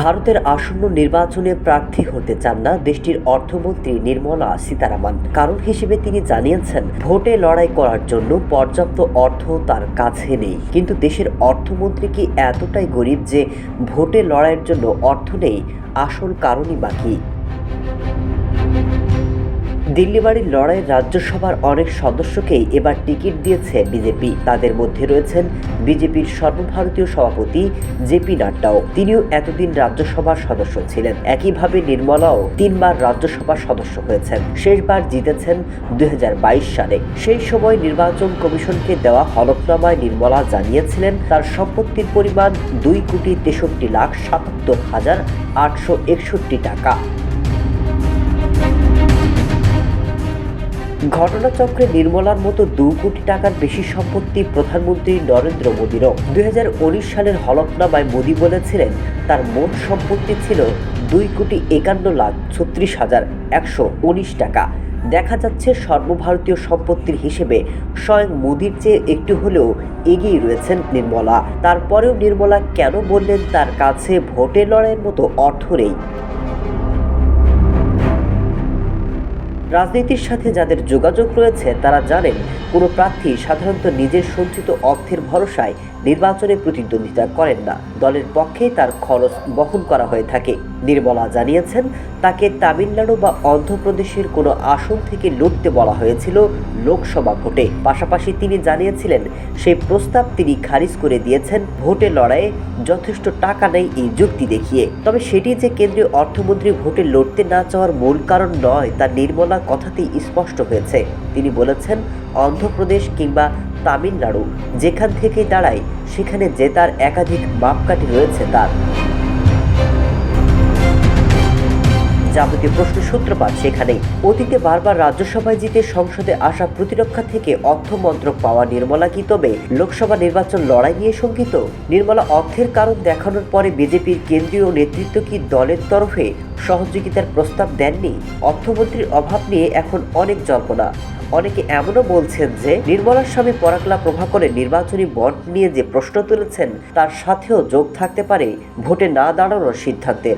ভারতের আসন্ন নির্বাচনে প্রার্থী হতে চান না দেশটির অর্থমন্ত্রী নির্মলা সীতারামন। কারণ হিসেবে তিনি জানিয়েছেন, ভোটে লড়াই করার জন্য পর্যাপ্ত অর্থ তার কাছে নেই। কিন্তু দেশের অর্থমন্ত্রী কি এতটাই গরিব যে ভোটে লড়াইয়ের জন্য অর্থ নেই? আসল কারণই বাকি দিল্লি বাড়ির লড়াই রাজ্যসভার অনেক সদস্যকেই এবার টিকিট দিয়েছে বিজেপি। তাদের মধ্যে রয়েছেন বিজেপির সর্বভারতীয় সভাপতি জেপি নাড্ডাও। তিনিও এতদিন রাজ্যসভার সদস্য ছিলেন। একইভাবে নির্মলাও তিনবার রাজ্যসভার সদস্য হয়েছেন। শেষবার জিতেছেন দু হাজার বাইশ সালে। সেই সময় নির্বাচন কমিশনকে দেওয়া হলফনামায় নির্মলা জানিয়েছিলেন, তার সম্পত্তির পরিমাণ দুই কোটি তেষট্টি লাখ সাতাত্তর হাজার আটশো একষট্টি টাকা। ঘটনাচক্রে নির্মলার মতো দু কোটি টাকার বেশি সম্পত্তি প্রধানমন্ত্রী নরেন্দ্র মোদীরও। দুই সালের হলফনামায় মোদী বলেছিলেন, তার মোট সম্পত্তি ছিল দুই কোটি একান্ন লাখ ছত্রিশ হাজার একশো উনিশ টাকা। দেখা যাচ্ছে, সর্বভারতীয় সম্পত্তির হিসেবে স্বয়ং মোদীর চেয়ে একটু হলেও এগিয়ে রয়েছেন নির্মলা। তারপরেও নির্মলা কেন বললেন তার কাছে ভোটে লড়াইয়ের মতো অর্থ নেই? রাজনীতির সাথে যাদের যোগাযোগ রয়েছে তারা জানেন কোনো প্রার্থী সাধারণত নিজের সঞ্চিত অর্থের ভরসায় নির্বাচনে প্রতিদ্বন্দ্বিতা করেন না। দলের পক্ষে তার খরচ বহন করা হয়ে থাকে। নির্মলা জানিয়েছেন, তাকে তামিলনাড়ু বা অন্ধ্রপ্রদেশের কোনো আসন থেকে লড়তে বলা হয়েছিল লোকসভা ভোটে। পাশাপাশি তিনি জানিয়েছিলেন, সেই প্রস্তাব তিনি খারিজ করে দিয়েছেন, ভোটে লড়াইয়ে যথেষ্ট টাকা নেই এই যুক্তি দেখিয়ে। তবে সেটি যে কেন্দ্রীয় অর্থমন্ত্রী ভোটে লড়তে না চাওয়ার মূল কারণ নয় তা নির্মলা কথাতেই স্পষ্ট হয়েছে। তিনি বলেছেন অন্ধ্রপ্রদেশ কিংবা তামিলনাড়ু যেখান থেকে দাঁড়ায়, সেখানে জেতার একাধিক মাপকাঠি রয়েছে তার। যাবতীয় প্রশ্ন সূত্রপাত সেখানেই। অতীতে বারবার রাজ্যসভায় জিতে সংসদে আসা প্রতিরক্ষা থেকে অর্থ মন্ত্রক পাওয়া নির্মলা কি তবে লোকসভা নির্বাচন লড়াই নিয়ে শঙ্কিত? নির্মলা অর্থের কারণ দেখানোর পরে বিজেপির কেন্দ্রীয় নেতৃত্ব কি দলের তরফে সহযোগিতার প্রস্তাব দেননি? অর্থমন্ত্রীর অভাব নিয়ে এখন অনেক জল্পনা। অনেকে এমনও বলছেন যে নির্মলার স্বামী পরাকলা প্রভাকরের নির্বাচনী বন্ড নিয়ে যে প্রশ্ন তুলেছেন, তার সাথেও যোগ থাকতে পারে ভোটে না দাঁড়ানোর সিদ্ধান্তের।